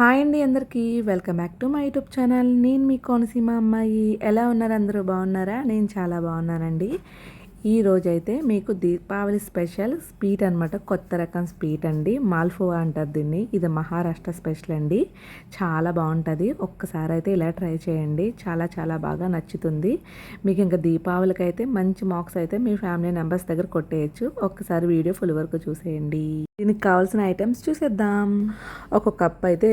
Hi అండి అందరికీ. Welcome back to my YouTube channel. నేను మీ కోనసీమ అమ్మాయి. ఎలా ఉన్నారు? అందరూ బాగున్నారా? నేను చాలా బాగున్నానండి. ఈ రోజైతే మీకు దీపావళి స్పెషల్ స్వీట్ అనమాట కొత్త రకం స్వీట్ అండి. మాల్ఫువా అంటారు దీన్ని. ఇది మహారాష్ట్ర స్పెషల్ అండి. చాలా బాగుంటుంది. ఒక్కసారి అయితే ఇలా ట్రై చేయండి. చాలా చాలా బాగా నచ్చుతుంది. మీకు ఇంకా దీపావళికి అయితే మంచి మార్క్స్ అయితే మీ ఫ్యామిలీ మెంబర్స్ దగ్గర కొట్టేయచ్చు. ఒక్కసారి వీడియో ఫుల్ వరకు చూసేయండి. దీనికి కావాల్సిన ఐటమ్స్ చూసేద్దాం. ఒక కప్ అయితే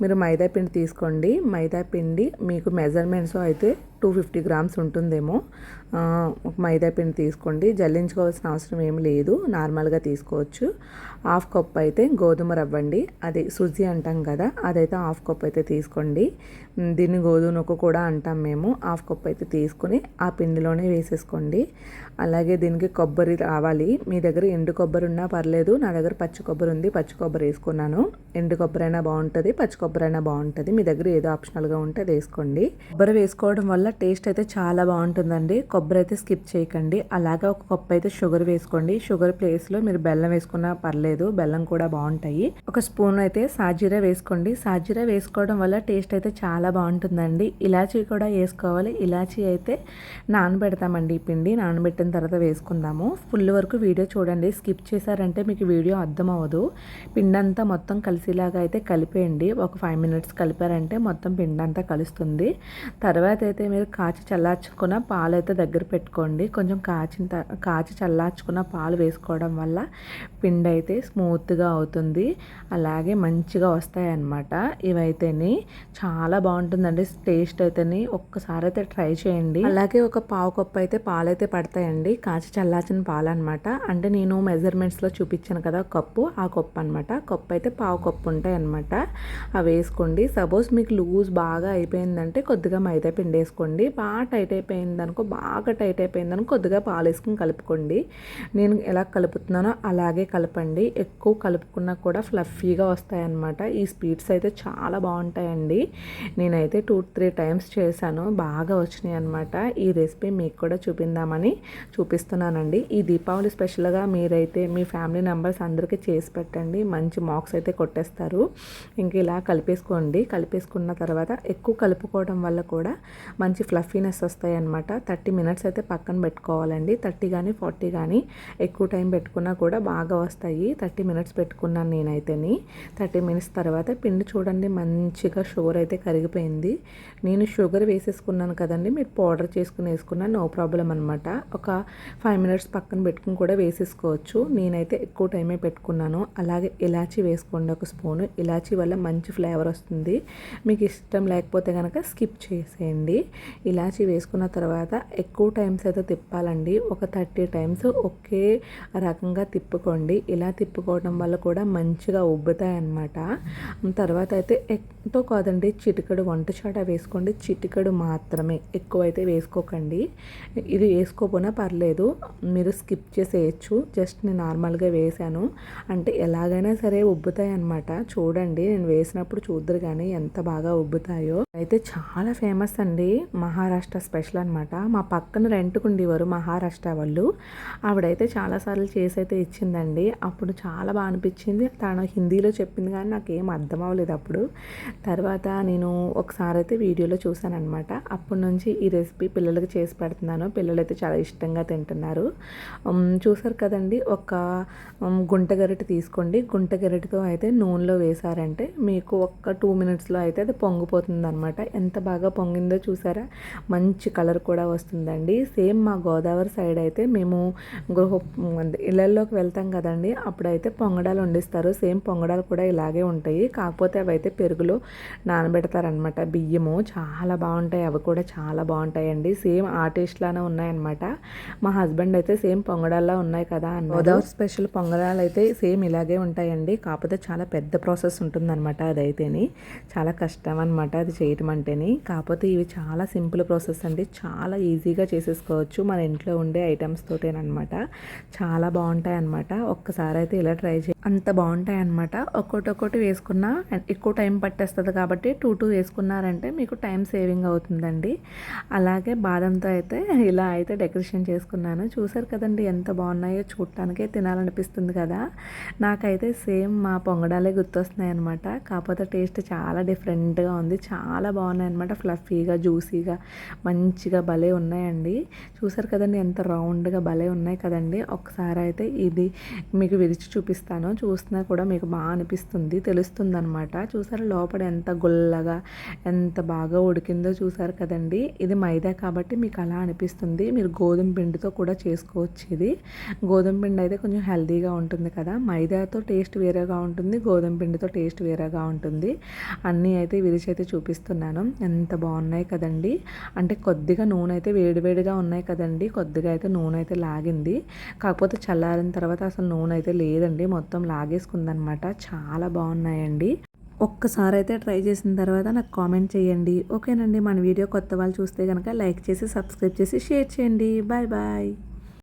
మీరు మైదా పిండి తీసుకోండి. మైదా పిండి మీకు మెజర్మెంట్స్ అయితే టూ ఫిఫ్టీ గ్రామ్స్ ఉంటుందేమో. ఒక మైదా పిండి తీసుకోండి. జల్లించుకోవాల్సిన అవసరం ఏమి లేదు. నార్మల్గా తీసుకోవచ్చు. హాఫ్ కప్ అయితే గోధుమ రవ్వండి. అది సుజి అంటాం కదా అదైతే హాఫ్ కప్ అయితే తీసుకోండి. దీన్ని గోధుమ నొక్కు కూడా అంటాం మేము. హాఫ్ కప్ అయితే తీసుకొని ఆ పిండిలోనే వేసేసుకోండి. అలాగే దీనికి కొబ్బరి రావాలి. మీ దగ్గర ఎండు కొబ్బరి ఉన్నా పర్లేదు. నా దగ్గర పచ్చి కొబ్బరి ఉంది. పచ్చి కొబ్బరి వేసుకున్నాను. ఎండు కొబ్బరి అయినా బాగుంటుంది పచ్చి కొబ్బరి అయినా బాగుంటుంది. మీ దగ్గర ఏదో ఆప్షనల్గా ఉంటే అది వేసుకోండి. కొబ్బరి వేసుకోవడం వల్ల టేస్ట్ అయితే చాలా బాగుంటుందండి. కొబ్బరి అయితే స్కిప్ చేయకండి. అలాగే ఒక కప్ అయితే షుగర్ వేసుకోండి. షుగర్ ప్లేస్లో మీరు బెల్లం వేసుకున్నా పర్లేదు. బెల్లం కూడా బాగుంటాయి. ఒక స్పూన్ అయితే సాజీరా వేసుకోండి. సాజీరా వేసుకోవడం వల్ల టేస్ట్ అయితే చాలా బాగుంటుందండి. ఇలాచీ కూడా వేసుకోవాలి. ఇలాచీ అయితే నానబెడతామండి ఈ పిండి. నానబెట్టిన తర్వాత వేసుకుందాము. ఫుల్ వరకు వీడియో చూడండి. స్కిప్ చేశారంటే మీకు వీడియో అర్థం అవ్వదు. పిండి అంతా మొత్తం కలిసేలాగా అయితే కలిపేయండి. ఒక ఫైవ్ మినిట్స్ కలిపారంటే మొత్తం పిండి అంతా కలుస్తుంది. తర్వాత అయితే మీద కాచి చల్లార్చుకున్న పాలు అయితే దగ్గర పెట్టుకోండి. కొంచెం కాచిన కాచి చల్లార్చుకున్న పాలు వేసుకోవడం వల్ల పిండి అయితే స్మూత్గా అవుతుంది. అలాగే మంచిగా వస్తాయన్నమాట. ఇవైతేని చాలా బాగుంటుందండి. టేస్ట్ అయితేని ఒక్కసారి అయితే ట్రై చేయండి. అలాగే ఒక పావు కప్పు అయితే పాలు అయితే పడతాయండి. కాచి చల్లార్చిన పాలు అనమాట అంటే నేను మెజర్మెంట్స్లో చూపించాను కదా కప్పు ఆ కప్పు అనమాట కప్పు అయితే పావు కప్పు ఉంటాయి అనమాట అవి వేసుకోండి. సపోజ్ మీకు లూజ్ బాగా అయిపోయిందంటే కొద్దిగా మైదా పిండి వేసుకోండి బాగా టైట్ అయిపోయింది అనుకో బాగా టైట్ అయిపోయింది అనుకో కొద్దిగా పాలు వేసుకుని కలుపుకోండి. నేను ఎలా కలుపుతున్నానో అలాగే కలపండి. ఎక్కువ కలుపుకున్నా కూడా ఫ్లఫీగా వస్తాయన్నమాట. ఈ స్వీట్స్ అయితే చాలా బాగుంటాయండి. నేనైతే టూ త్రీ టైమ్స్ చేశాను. బాగా వచ్చినాయి అనమాట ఈ రెసిపీ మీకు కూడా చూపిందామని చూపిస్తున్నానండి. ఈ దీపావళి స్పెషల్గా మీరైతే మీ ఫ్యామిలీ మెంబర్స్ అందరికీ చేసి పెట్టండి. మంచి మార్క్స్ అయితే కొట్టేస్తారు. ఇంక ఇలా కలిపేసుకోండి. కలిపేసుకున్న తర్వాత ఎక్కువ కలుపుకోవడం వల్ల కూడా మంచి మంచి ఫ్లఫీనెస్ వస్తాయి అనమాట థర్టీ మినిట్స్ అయితే పక్కన పెట్టుకోవాలండి. థర్టీ కానీ ఫార్టీ కానీ ఎక్కువ టైం పెట్టుకున్నా కూడా బాగా వస్తాయి. థర్టీ మినిట్స్ పెట్టుకున్నాను నేనైతేని. థర్టీ మినిట్స్ తర్వాత పిండి చూడండి మంచిగా షుగర్ అయితే కరిగిపోయింది. నేను షుగర్ వేసేసుకున్నాను కదండి మీరు పౌడర్ చేసుకుని వేసుకున్నా నో ప్రాబ్లం అనమాట ఒక ఫైవ్ మినిట్స్ పక్కన పెట్టుకుని కూడా వేసేసుకోవచ్చు. నేనైతే ఎక్కువ టైమే పెట్టుకున్నాను. అలాగే ఇలాచీ వేసుకోండి ఒక స్పూను. ఇలాచీ వల్ల మంచి ఫ్లేవర్ వస్తుంది. మీకు ఇష్టం లేకపోతే కనుక స్కిప్ చేసేయండి. ఇలాచీ వేసుకున్న తర్వాత ఎక్కువ టైమ్స్ అయితే తిప్పాలండి. ఒక థర్టీ టైమ్స్ ఒకే రకంగా తిప్పుకోండి. ఇలా తిప్పుకోవడం వల్ల కూడా మంచిగా ఉబ్బుతాయి అన్నమాట తర్వాత అయితే ఎంతో కాదండి చిటికడు వంట చాట వేసుకోండి. చిటికడు మాత్రమే ఎక్కువైతే వేసుకోకండి. ఇది వేసుకోపోయినా పర్లేదు మీరు స్కిప్ చేసేయచ్చు. జస్ట్ నేను నార్మల్గా వేసాను. అంటే ఎలాగైనా సరే ఉబ్బుతాయి అనమాట చూడండి నేను వేసినప్పుడు చూద్దరు కానీ ఎంత బాగా ఉబ్బుతాయో. అయితే చాలా ఫేమస్ అండి. మహారాష్ట్ర స్పెషల్ అనమాట మా పక్కన రెంట్కు ఉండేవారు మహారాష్ట్ర వాళ్ళు. ఆవిడైతే చాలాసార్లు చేసి అయితే ఇచ్చిందండి. అప్పుడు చాలా బాగా అనిపించింది. తను హిందీలో చెప్పింది కానీ నాకు ఏం అర్థం అవ్వలేదు అప్పుడు. తర్వాత నేను ఒకసారి అయితే వీడియోలో చూశానమాట అనమాట అప్పటి నుంచి ఈ రెసిపీ పిల్లలకి చేసి పెడుతున్నాను. పిల్లలు అయితే చాలా ఇష్టంగా తింటున్నారు. చూసారు కదండి ఒక గుంటగరిటె తీసుకోండి. గుంటగరిటతో అయితే నూనెలో వేసారంటే మీకు ఒక్క టూ మినిట్స్లో అయితే అది పొంగిపోతుంది అనమాట ఎంత బాగా పొంగిందో చూసారా? మంచి కలర్ కూడా వస్తుందండి. సేమ్ మా గోదావరి సైడ్ అయితే మేము గృహ ఇళ్ళల్లోకి వెళ్తాం కదండి. అప్పుడైతే పొంగడాలు వండిస్తారు. సేమ్ పొంగడాలు కూడా ఇలాగే ఉంటాయి. కాకపోతే అవి అయితే పెరుగులో నానబెడతారనమాట బియ్యము చాలా బాగుంటాయి. అవి కూడా చాలా బాగుంటాయండి. సేమ్ ఆ టేస్ట్లానే ఉన్నాయన్నమాట. మా హస్బెండ్ అయితే సేమ్ పొంగడాల్లో ఉన్నాయి కదా గోదావరి స్పెషల్ పొంగడాలు అయితే సేమ్ ఇలాగే ఉంటాయండి. కాకపోతే చాలా పెద్ద ప్రాసెస్ ఉంటుందన్నమాట అదైతేని. చాలా కష్టం అనమాట అది చేయటం అంటేని. కాకపోతే ఇవి చాలా సింపుల్ ప్రాసెస్ అండి. చాలా ఈజీగా చేసేసుకోవచ్చు. మన ఇంట్లో ఉండే ఐటమ్స్ తోటేనమాట చాలా బాగుంటాయి అనమాట ఒక్కసారి అయితే ఇలా ట్రై చే అంత బాగుంటాయి అన్నమాట ఒక్కోటి ఒక్కోటి వేసుకున్నా ఎక్కువ టైం పట్టేస్తుంది కాబట్టి టూ టూ వేసుకున్నారంటే మీకు టైం సేవింగ్ అవుతుందండి. అలాగే బాదంతో అయితే ఇలా అయితే డెకరేషన్ చేసుకున్నాను. చూసారు కదండి ఎంత బాగున్నాయో చూడటానికే తినాలనిపిస్తుంది కదా. నాకైతే సేమ్ మా పొంగడాలే గుర్తొస్తున్నాయి అనమాట కాకపోతే టేస్ట్ చాలా డిఫరెంట్గా ఉంది. చాలా బాగున్నాయి అనమాట ఫ్లఫీగా జ్యూసీగా మంచిగా భలే ఉన్నాయండి. చూసారు కదండి ఎంత రౌండ్గా భలే ఉన్నాయి కదండి. ఒకసారి అయితే ఇది మీకు విరిచి చూపిస్తాను. చూసినా కూడా మీకు బాగా అనిపిస్తుంది తెలుస్తుంది అనమాట చూసారు లోపల ఎంత గుల్లగా ఎంత బాగా ఉడికిందో చూసారు కదండి. ఇది మైదా కాబట్టి మీకు అలా అనిపిస్తుంది. మీరు గోధుమ పిండితో కూడా చేసుకోవచ్చు ఇది. గోధుమ పిండి అయితే కొంచెం హెల్దీగా ఉంటుంది కదా. మైదాతో టేస్ట్ వేరేగా ఉంటుంది గోధుమ పిండితో టేస్ట్ వేరేగా ఉంటుంది. అన్నీ అయితే విరిచి అయితే చూపిస్తున్నాను. ఎంత బాగున్నాయి కదండి. అంటే కొద్దిగా నూనె అయితే వేడివేడిగా ఉన్నాయి కదండి. కొద్దిగా అయితే నూనె అయితే లాగింది. కాకపోతే చల్లారిన తర్వాత అసలు నూనె అయితే లేదండి. మొత్తం లాగేసుకుందనమాట. చాలా బాగున్నాయండి. ఒక్కసారి అయితే ట్రై చేసిన తర్వాత నాకు కామెంట్ చేయండి. ఓకేనండి మన వీడియో కొత్త వాళ్ళు చూస్తే కనుక లైక్ చేసి సబ్స్క్రైబ్ చేసి షేర్ చేయండి. Bye bye.